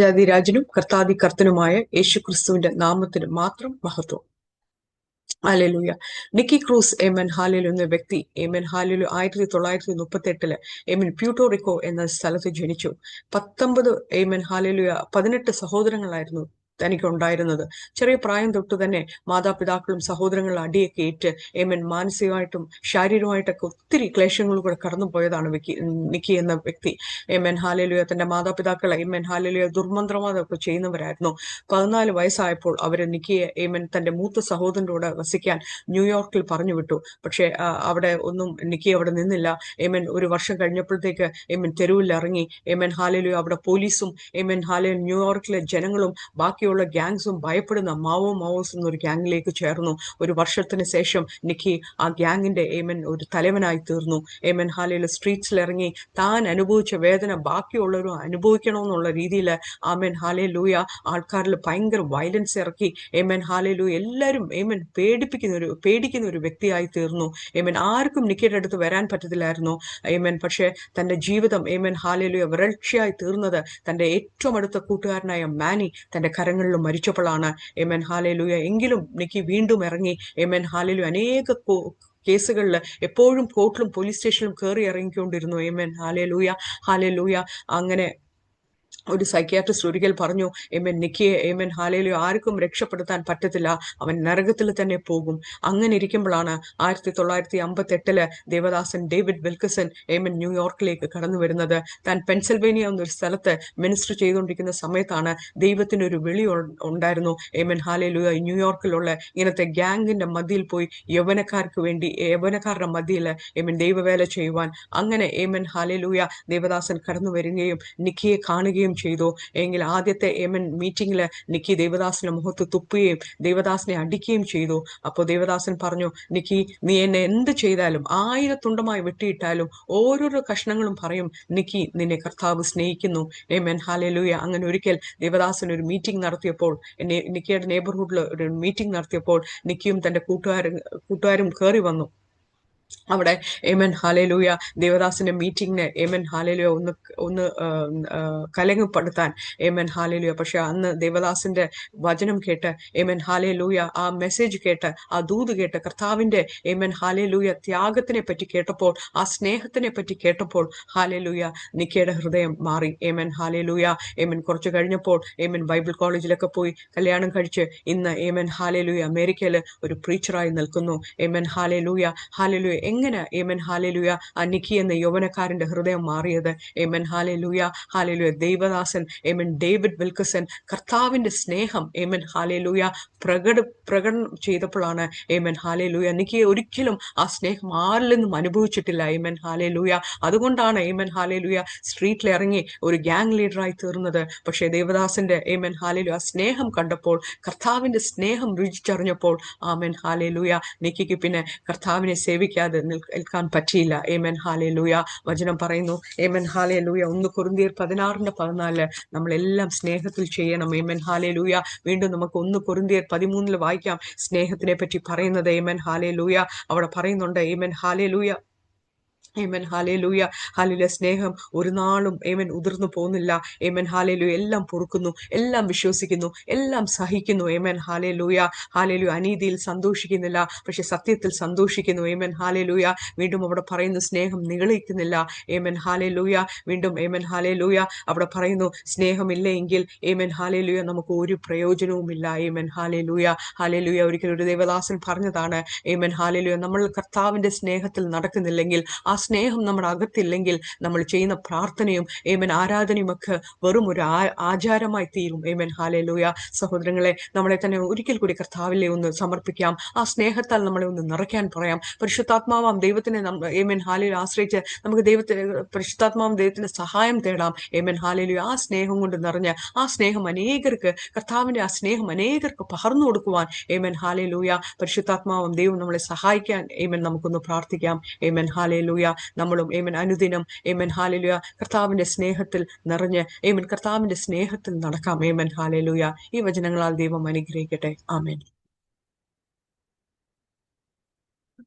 രാജാതിരാജനും യേശു ക്രിസ്തുവിന്റെ നാമത്തിന് മാത്രം മഹത്വം. Hallelujah Nicky Cruz M N ഹാലിലു എന്ന വ്യക്തി എം എൻ ഹാലിലു ആയിരത്തി തൊള്ളായിരത്തി മുപ്പത്തി എട്ടിൽ എം എൻ പ്യൂട്ടോറിക്കോ എന്ന സ്ഥലത്ത് ജനിച്ചു. പത്തൊമ്പത് എം എൻ ഹാലിലുയ പതിനെട്ട് സഹോദരങ്ങളായിരുന്നു തനിക്ക് ഉണ്ടായിരുന്നത് ചെറിയ പ്രായം തൊട്ട് തന്നെ മാതാപിതാക്കളും സഹോദരങ്ങളും അടിയൊക്കെ ഏറ്റ് ഏമൻ മാനസികമായിട്ടും ശാരീരികമായിട്ടൊക്കെ ഒത്തിരി ക്ലേശങ്ങളിലൂടെ കടന്നുപോയതാണ് വിക്കി നിക്കി എന്ന വ്യക്തി. എം എൻ ഹാലലുയ തന്റെ മാതാപിതാക്കളെ എൻ ഹാലലുയ ദുർമന്ത്രവാദമൊക്കെ ചെയ്യുന്നവരായിരുന്നു. പതിനാല് വയസ്സായപ്പോൾ അവരെ നിക്കിയെ ഏമൻ തന്റെ മൂത്ത സഹോദരനോട് വസിക്കാൻ ന്യൂയോർക്കിൽ പറഞ്ഞു വിട്ടു പക്ഷേ അവിടെ ഒന്നും നിക്കി അവിടെ നിന്നില്ല. ഏമൻ ഒരു വർഷം കഴിഞ്ഞപ്പോഴത്തേക്ക് ഏമൻ തെരുവിൽ ഇറങ്ങി ഏമൻ ഹാലലുയ അവിടെ പോലീസും ഏമൻ ഹാലൽ ന്യൂയോർക്കിലെ ജനങ്ങളും ബാക്കി ബാക്കിയുള്ള ഗ്യാങ്സും ഭയപ്പെടുന്ന മാവോ മാവോസ് എന്നൊരു ഗ്യാങ്ങിലേക്ക് ചേർന്നു. ഒരു വർഷത്തിന് ശേഷം നിക്കി ആ ഗ്യാങ്ങിന്റെ ഏമൻ ഒരു തലവനായി തീർന്നു. ഏമൻ ഹാലയിൽ സ്ട്രീറ്റ്സിൽ ഇറങ്ങി താൻ അനുഭവിച്ച വേദന ബാക്കിയുള്ളവരും അനുഭവിക്കണമെന്നുള്ള രീതിയിൽ ആമൻ ഹാലെ ലൂയ ആൾക്കാരിൽ ഭയങ്കര വയലൻസ് ഇറക്കി. ഏമൻ ഹാലെ ലൂയ എല്ലാവരും ഏമൻ പേടിപ്പിക്കുന്ന ഒരു പേടിക്കുന്ന ഒരു വ്യക്തിയായി തീർന്നു. ഏമൻ ആർക്കും നിക്കിയുടെ അടുത്ത് വരാൻ പറ്റത്തില്ലായിരുന്നു. ഏമൻ പക്ഷേ തന്റെ ജീവിതം ഏമൻ ലൂയ വരൾച്ചയായി തീർന്നത് തന്റെ ഏറ്റവും അടുത്ത കൂട്ടുകാരനായ മാനി തന്റെ കരങ്ങൾ സ്ഥലങ്ങളിലും മരിച്ചപ്പോഴാണ് എം എൻ ഹാലയിലൂയ എങ്കിലും നിക്കി വീണ്ടും ഇറങ്ങി. എം എൻ ഹാലയിലു അനേക കേസുകളിൽ എപ്പോഴും കോർട്ടിലും പോലീസ് സ്റ്റേഷനിലും കയറി ഇറങ്ങിക്കൊണ്ടിരുന്നു. എം ലൂയ ഹാലേ ലൂയ അങ്ങനെ ഒരു സൈക്യാട്രിസ്റ്റ് ഒരിക്കൽ പറഞ്ഞു എമൻ നിക്കിയെ എമൻ ഹാലയിലോ ആർക്കും രക്ഷപ്പെടുത്താൻ പറ്റത്തില്ല. അവൻ നരകത്തിൽ തന്നെ പോകും. അങ്ങനെ ഇരിക്കുമ്പോഴാണ് ആയിരത്തി തൊള്ളായിരത്തി അമ്പത്തി എട്ടിൽ ദേവദാസൻ ഡേവിഡ് വിൽക്കസൺ എമൻ ന്യൂയോർക്കിലേക്ക് കടന്നു വരുന്നത്. താൻ പെൻസിൽവേനിയ എന്നൊരു സ്ഥലത്ത് മിനിസ്റ്റർ ചെയ്തുകൊണ്ടിരിക്കുന്ന സമയത്താണ് ദൈവത്തിന് ഒരു വിളി ഉണ്ടായിരുന്നു. എൻ ഹാലയിലു ന്യൂയോർക്കിലുള്ള ഇങ്ങനത്തെ ഗ്യാങ്ങിന്റെ മദ്യയിൽ പോയി യൗവനക്കാർക്ക് വേണ്ടി യൗവനക്കാരുടെ മദ്യയിൽ എം എൻ ദൈവവേല ചെയ്യുവാൻ. അങ്ങനെ ഏമൻ ഹാലയിലൂയ ദേവദാസൻ കടന്നു വരികയും നിക്കിയെ കാണുകയും ചെയ്തു. എങ്കിൽ ആദ്യത്തെ എമൻ മീറ്റിംഗിൽ നിക്കി ദേവദാസിന്റെ മുഖത്ത് തുപ്പുകയും ദേവദാസിനെ അടിക്കുകയും ചെയ്തു. അപ്പോൾ ദേവദാസൻ പറഞ്ഞു നിക്കി നീ എന്നെ എന്ത് ചെയ്താലും ആയിരത്തുണ്ടമായി വെട്ടിയിട്ടാലും ഓരോരോ കഷ്ണങ്ങളും പറയും നിക്കി നിന്നെ കർത്താവ് സ്നേഹിക്കുന്നു. Amen hallelujah. അങ്ങനെ ഒരിക്കൽ ദേവദാസൻ ഒരു മീറ്റിംഗ് നടത്തിയപ്പോൾ നിക്കിയുടെ നെയ്ബർഹുഡിൽ ഒരു മീറ്റിംഗ് നടത്തിയപ്പോൾ നിക്കിയും തന്റെ കൂട്ടുകാരും കൂട്ടുകാരും കയറി വന്നു. അവിടെ എമൻ ഹാലേലൂയ ദേവദാസിന്റെ മീറ്റിംഗിന് എമൻ ഹാലേലൂയ ഒന്ന് ഒന്ന് കലങ്ങപ്പെടുത്താൻ എമൻ ഹാലേലൂയ. പക്ഷെ അന്ന് ദേവദാസിന്റെ വചനം കേട്ട് എമൻ ഹാലേലൂയ ആ മെസ്സേജ് കേട്ട് ആ ദൂത് കേട്ട് കർത്താവിന്റെ എമൻ ഹാലേലൂയ ത്യാഗത്തിനെ പറ്റി കേട്ടപ്പോൾ ആ സ്നേഹത്തിനെ പറ്റി കേട്ടപ്പോൾ ഹാലേലൂയ നിക്കയുടെ ഹൃദയം മാറി. എമൻ ഹാലേലൂയ എമൻ കുറച്ച് കഴിഞ്ഞപ്പോൾ എമൻ ബൈബിൾ കോളേജിലൊക്കെ പോയി കല്യാണം കഴിച്ച് ഇന്ന് എമൻ ഹാലേലൂയ അമേരിക്കയിൽ ഒരു പ്രീച്ചറായി നിൽക്കുന്നു. എമൻ ഹാലേലൂയ ഹാലേലൂയ എങ്ങനെ? ഏമൻ ഹാലലുയ ആ നിക്കി എന്ന യൗവനക്കാരന്റെ ഹൃദയം മാറിയത്. ഏമൻ ഹാലലുയ ഹാലലുയ ദൈവദാസൻ ഏമൻ ഡേവിഡ് വിൽക്കസൻ കർത്താവിന്റെ സ്നേഹം. ഏമൻ ഹാലലുയ പ്രകട പ്രകടനം ചെയ്തപ്പോഴാണ് ഏമൻ ഹാലലുയ നിക്കിയെ ഒരിക്കലും ആ സ്നേഹം ആരിൽ നിന്നും അനുഭവിച്ചിട്ടില്ല. ഏമൻ ഹാലലുയ അതുകൊണ്ടാണ് ഏമൻ ഹാലലുയ സ്ട്രീറ്റിൽ ഇറങ്ങി ഒരു ഗ്യാങ് ലീഡറായി തീർന്നത്. പക്ഷേ ദേവദാസിന്റെ ഏമൻ ഹാലലു ആ സ്നേഹം കണ്ടപ്പോൾ കർത്താവിന്റെ സ്നേഹം രുചിച്ചറിഞ്ഞപ്പോൾ ആമൻ ഹാലലുയ നിക്കിക്ക് പിന്നെ കർത്താവിനെ സേവിക്കാതെ നിൽക്കാൻ പറ്റിയില്ല ഏമൻ ഹാലേ ലൂയ വചനം പറയുന്നു ഏമൻ ഹാലേ ലൂയ ഒന്ന് കുറുന്തിയർ പതിനാറിന്റെ പതിനാല് നമ്മളെല്ലാം സ്നേഹത്തിൽ ചെയ്യണം. ഏമൻ ഹാലേ ലൂയ വീണ്ടും നമുക്ക് ഒന്ന് കുറുന്തിയർ പതിമൂന്നിൽ വായിക്കാം. സ്നേഹത്തിനെ പറ്റി പറയുന്നത് ഏമൻ ഹാലേ ലൂയ അവിടെ പറയുന്നുണ്ട് ഏമൻ ഹാലേ ലൂയ ഏമൻ ഹാലേലൂയ ഹാലിലെ സ്നേഹം ഒരു നാളും ഏമൻ ഉതിർന്നു പോകുന്നില്ല. ഏമൻ ഹാലേലു എല്ലാം പൊറുക്കുന്നു. എല്ലാം വിശ്വസിക്കുന്നു. എല്ലാം സഹിക്കുന്നു. ഏമൻ ഹാലേലൂയ ഹാലേലു അനീതിയിൽ സന്തോഷിക്കുന്നില്ല. പക്ഷെ സത്യത്തിൽ സന്തോഷിക്കുന്നു. ഏമൻ ഹാലേലൂയ വീണ്ടും അവിടെ പറയുന്ന സ്നേഹം നികളിക്കുന്നില്ല ഏമൻ ഹാലേലൂയ വീണ്ടും ഏമൻ ഹാലേലൂയ അവിടെ പറയുന്നു സ്നേഹമില്ലെങ്കിൽ ഏമൻ ഹാലേലൂയ നമുക്ക് ഒരു പ്രയോജനവുമില്ല. ഏമൻ ഹാലേലൂയ ഹാലേലൂയ ഒരിക്കലും ഒരു ദേവദാസൻ പറഞ്ഞതാണ് ഏമൻ ഹാലേലൂയ നമ്മൾ കർത്താവിന്റെ സ്നേഹത്തിൽ നടക്കുന്നില്ലെങ്കിൽ സ്നേഹം നമ്മുടെ അകത്തില്ലെങ്കിൽ നമ്മൾ ചെയ്യുന്ന പ്രാർത്ഥനയും ഏമൻ ആരാധനയും ഒക്കെ വെറും ഒരു ആചാരമായി തീരും. Amen hallelujah. സഹോദരങ്ങളെ നമ്മളെ തന്നെ ഒരിക്കൽ കൂടി കർത്താവിലെ ഒന്ന് സമർപ്പിക്കാം. ആ സ്നേഹത്താൽ നമ്മളെ ഒന്ന് നിറയ്ക്കാൻ പറയാം. പരിശുദ്ധാത്മാവാം ദൈവത്തിനെ ഏമൻ ഹാലയിൽ ആശ്രയിച്ച് നമുക്ക് ദൈവത്തെ പരിശുദ്ധാത്മാവും ദൈവത്തിന്റെ സഹായം തേടാം. ഏമൻ ഹാലലു ആ സ്നേഹം കൊണ്ട് നിറഞ്ഞ് ആ സ്നേഹം അനേകർക്ക് കർത്താവിന്റെ ആ സ്നേഹം അനേകർക്ക് പകർന്നു കൊടുക്കുവാൻ ഏമൻ ഹാലയിലൂയ പരിശുദ്ധാത്മാവും ദൈവം നമ്മളെ സഹായിക്കാൻ ഏമൻ നമുക്കൊന്ന് പ്രാർത്ഥിക്കാം. ഏമൻ ഹാലലൂയ നമ്മളും ഏമൻ അനുദിനം. ഏമൻ ഹാലലുയ കർത്താവിന്റെ സ്നേഹത്തിൽ നിറഞ്ഞ് ഏമൻ കർത്താവിന്റെ സ്നേഹത്തിൽ നടക്കാം. ഏമൻ ഹാലലുയ ഈ വചനങ്ങളാൽ ദൈവം അനുഗ്രഹിക്കട്ടെ. ആമേൻ.